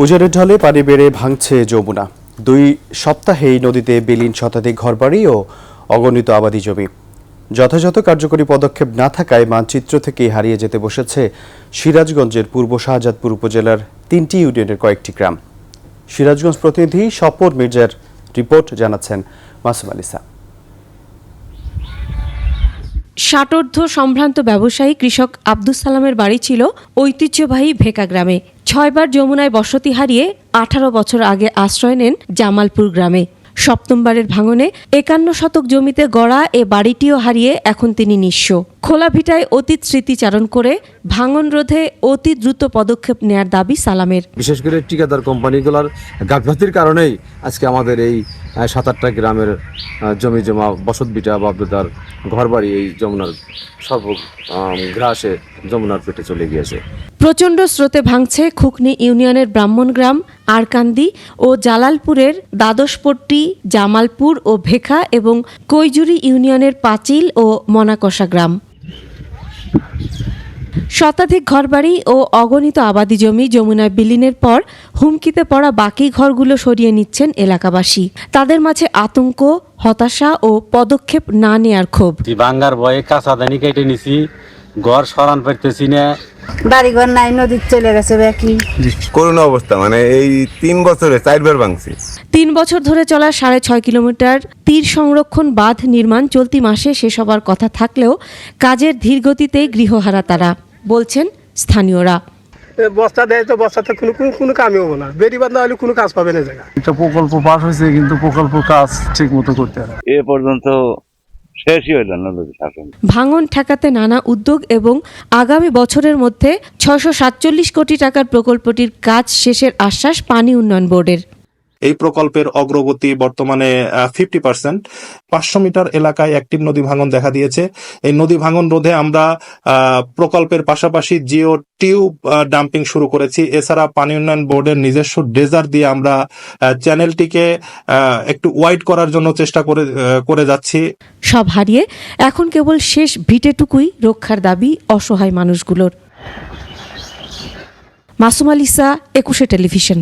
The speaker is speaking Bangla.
উজানের ঢলে পানি বেড়ে ভাঙছে যমুনা। দুই সপ্তাহেই নদীতে বিলীন শতাধিক ঘরবাড়ি ও অগণিত আবাদি জমি। যথাযথ কার্যকরী পদক্ষেপ না থাকায় মানচিত্র থেকেই হারিয়ে যেতে বসেছে সিরাজগঞ্জের পূর্ব শাহজাদপুর উপজেলার তিনটি ইউনিয়নের কয়েকটি গ্রাম। সিরাজগঞ্জ প্রতিনিধি স্বপন মির্জার রিপোর্ট জানাচ্ছেন মাসুম আলিসা ষাটোর্ধ সম্ভ্রান্ত ব্যবসায়ী কৃষক আব্দুস সালামের বাড়ি ছিল ঐতিহ্যবাহী ভেকা গ্রামে। ছয়বার যমুনায় বসতি হারিয়ে আঠারো বছর আগে আশ্রয় নেন জামালপুর গ্রামে। সপ্তমবারের ভাঙনে একান্ন শতক জমিতে গড়া এ বাড়িটিও হারিয়ে এখন তিনি নিঃস্ব। খোলা ভিটায় অতীত স্মৃতিচারণ করে ভাঙন রোধে অতি দ্রুত পদক্ষেপ নেয়ার দাবি সালামের। বিশেষ করে ঠিকাদার কোম্পানিগুলোর গাফলাতির কারণেই আজকে আমাদের এই সাত আটটা গ্রামের জমি জমা, বসত বিটা, বাপদাদার ঘরবাড়ি এই যমুনার সর্ব গ্রাসে যমুনার পেটে চলে গিয়েছে। প্রচণ্ড স্রোতে ভাঙছে খুকনি ইউনিয়নের ব্রাহ্মণগ্রাম আরকান্দি ও জালালপুরের দ্বাদশপট্টি, জামালপুর ও ভেখা এবং কৈজুরি ইউনিয়নের পাঁচিল ও মনাকষা গ্রাম। শতাধিক ঘরবাড়ি ও অগণিত আবাদি জমি যমুনায় বিলীনের পর হুমকিতে পড়া বাকি ঘরগুলো সরিয়ে নিচ্ছেন এলাকাবাসী। তাদের মাঝে আতঙ্ক হতাশা ও পদক্ষেপ না নেয়ার ক্ষোভ। তুই বাঙ্গার ভয়ে কাঁচা দানি কেটে নিছি ঘর সরান পারতেছি না। বাড়িঘর নাই নদীর চলে গেছে ব্যাকি করুণ অবস্থা মানে এই তিন বছরে চারবার ভাঙছি। তিন বছর ধরে চলা সাড়ে ছয় কিলোমিটার তীর সংরক্ষণ বাঁধ নির্মাণ চলতি মাসে শেষ হবার কথা থাকলেও কাজের ধীরগতিতে গৃহহারা তারা। বলছেন স্থানীয়রা। বস্তা দেয় তো বস্তাতে কোনো কোনো কোনো কামই হব না। বেরি বান্ধা হলে কোনো কাজ পাবে না জায়গা একটা প্রকল্প পাস হয়েছে কিন্তু প্রকল্প কাজ ঠিক মতো করতে না। এ পর্যন্ত না ভাঙন ঠেকাতে নানা উদ্যোগ এবং আগামী বছরের মধ্যে ছয়শো সাতচল্লিশ কোটি টাকার প্রকল্পটির কাজ শেষের আশ্বাস পানি উন্নয়ন বোর্ডের। এই প্রকল্পের অগ্রগতি বর্তমানে ফিফটি পার্সেন্ট পাঁচশো মিটার এলাকায় অ্যাক্টিভ নদী ভাঙন দেখা দিয়েছে। এই নদী ভাঙন রোধে আমরা প্রকল্পের পাশাপাশি জিও টিউব ডাম্পিং শুরু করেছি। এছাড়া পানি উন্নয়ন বোর্ডের নিজস্ব ড্রেজার দিয়ে আমরা চ্যানেলটিকে একটু ওয়াইড করার জন্য চেষ্টা করে করে যাচ্ছি। সব হারিয়ে এখন কেবল শেষ ভিটেটুকুই রক্ষার দাবি অসহায় মানুষগুলোর। মাসুম আলিসা একুশে টেলিভিশন।